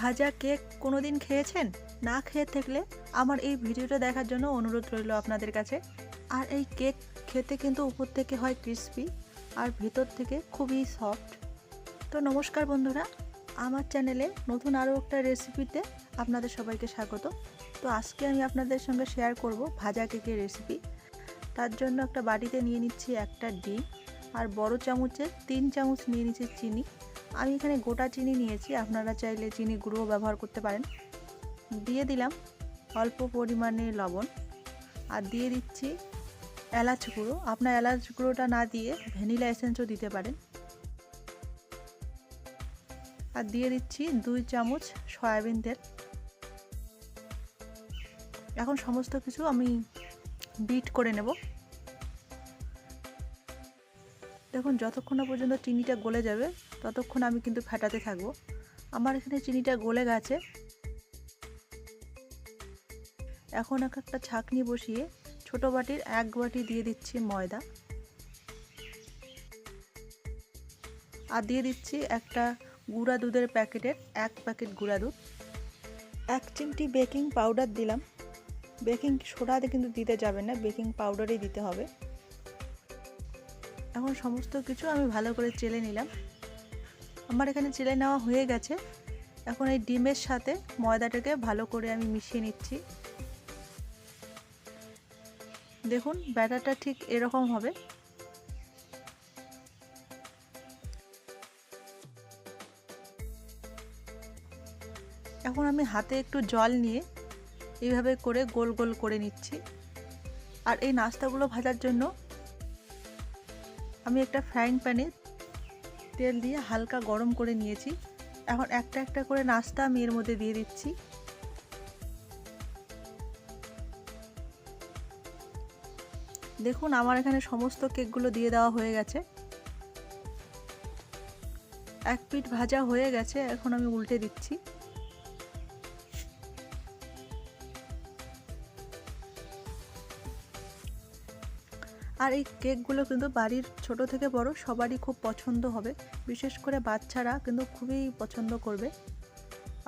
ভাজা কেক কোনোদিন খেয়েছেন? না খেয়ে থাকলে আমার এই ভিডিওটা দেখার জন্য অনুরোধ রইল আপনাদের কাছে। আর এই কেক খেতে কিন্তু উপর থেকে হয় ক্রিস্পি আর ভেতর থেকে খুবই সফট। তো নমস্কার বন্ধুরা, আমার চ্যানেলে নতুন আরও একটা রেসিপিতে আপনাদের সবাইকে স্বাগত। তো আজকে আমি আপনাদের সঙ্গে শেয়ার করব ভাজা কেকের রেসিপি। তার জন্য একটা বাটিতে নিয়ে নিচ্ছি একটা ডিম আর বড় চামচে তিন চামচ নিয়ে নিচ্ছি চিনি। আমি এখানে গোটা চিনি নিয়েছি, আপনারা চাইলে চিনি গুঁড়ো ব্যবহার করতে পারেন। দিয়ে দিলাম অল্প পরিমাণে লবণ আর দিয়ে দিচ্ছি এলাচ গুঁড়ো। আপনার এলাচ গুঁড়োটা না দিয়ে ভ্যানিলা এসেন্সও দিতে পারেন। আর দিয়ে দিচ্ছি দুই চামচ সয়াবিন তেল। এখন সমস্ত কিছু আমি বিট করে নেব। দেখুন, যতক্ষণ না পর্যন্ত চিনিটা গলে যাবে ততক্ষণ আমি কিন্তু ফাটাতে থাকব। আমার এখানে চিনিটা গলে গেছে। এখন এক একটা ছাকনি বসিয়ে ছোট বাটির এক বাটি দিয়ে দিচ্ছি ময়দা। আর দিয়ে দিচ্ছি একটা গুঁড়া দুধের প্যাকেটের এক প্যাকেট গুঁড়া দুধ। এক চিমটি বেকিং পাউডার দিলাম। বেকিং সোডাতে কিন্তু দিতে যাবে না, বেকিং পাউডারই দিতে হবে। এখন সমস্ত কিছু আমি ভালো করে চেলে নিলাম। আমার এখানে চেলে নেওয়া হয়ে গেছে। এখন এই ডিমের সাথে ময়দাটাকে ভালো করে আমি মিশিয়ে নিচ্ছি। দেখুন, ব্যাটারটা ঠিক এরকম হবে। এখন আমি হাতে একটু জল নিয়ে এইভাবে করে গোল গোল করে নিচ্ছি। আর এই নাস্তাগুলো ভাজার জন্য আমি একটা ফ্রাইং প্যানে তেল দিয়ে হালকা গরম করে নিয়েছি। এখন একটা একটা করে নাস্তা আমি এর মধ্যে দিয়ে দিচ্ছি। দেখুন, আমার এখানে সমস্ত কেকগুলো দিয়ে দেওয়া হয়ে গেছে। এক পিঠ ভাজা হয়ে গেছে, এখন আমি উল্টে দিচ্ছি। আর এই কেকগুলো কিন্তু বাড়ির ছোট থেকে বড় সবারই খুব পছন্দ হবে। বিশেষ করে বাচ্চারা কিন্তু খুবই পছন্দ করবে।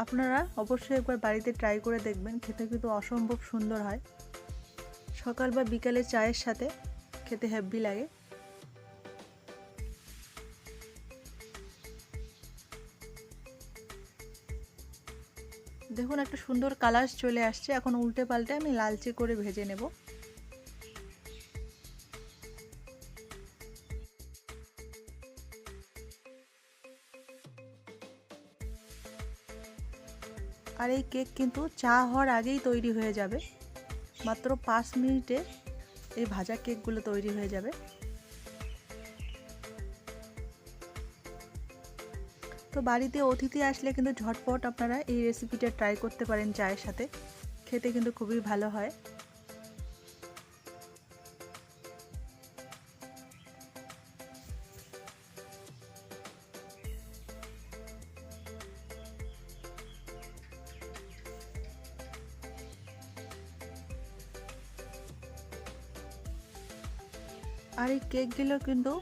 আপনারা অবশ্যই একবার বাড়িতে ট্রাই করে দেখবেন, খেতে কিন্তু অসম্ভব সুন্দর হয়। সকাল বা বিকালে চায়ের সাথে খেতে হেভি লাগে। দেখুন একটা সুন্দর কালার চলে আসছে। এখন উল্টে পাল্টে আমি লালচে করে ভেজে নেব। আর এই কেক কিন্তু চা হওয়ার আগেই তৈরি হয়ে যাবে। মাত্র পাঁচ মিনিটে এই ভাজা কেকগুলো তৈরি হয়ে যাবে। তো বাড়িতে অতিথি আসলে কিন্তু ঝটপট আপনারা এই রেসিপিটা ট্রাই করতে পারেন চায়ের সাথে। খেতে কিন্তু খুবই ভালো হয়। আর এই কেকগুলো কিন্তু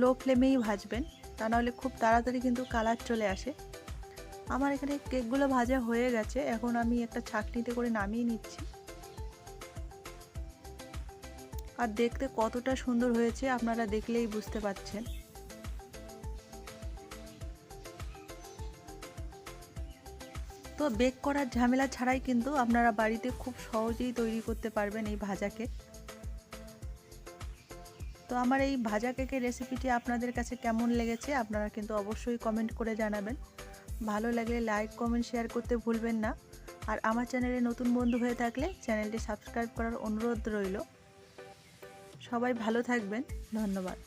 লো ফ্লেমেই ভাজবেন। তা নাহলে খুব তাড়াতাড়ি কিন্তু কালার চলে আসে। আমার এখানে কেকগুলো ভাজা হয়ে গেছে। এখন আমি একটা ছাকনিতে করে নামিয়ে নিচ্ছি। আর দেখতে কতটা সুন্দর হয়েছে আপনারা দেখলেই বুঝতে পারছেন। তো বেক করার ঝামেলা ছাড়াই কিন্তু আপনারা বাড়িতে খুব সহজেই তৈরি করতে পারবেন এই ভাজা কেক। তো আমার এই ভাজা কেকের রেসিপিটি আপনাদের কাছে কেমন লেগেছে আপনারা কিন্তু অবশ্যই কমেন্ট করে জানাবেন। ভালো লাগলে লাইক কমেন্ট শেয়ার করতে ভুলবেন না। আর আমার চ্যানেলে নতুন বন্ধু হয়ে থাকলে চ্যানেলটি সাবস্ক্রাইব করার অনুরোধ রইল। সবাই ভালো থাকবেন। ধন্যবাদ।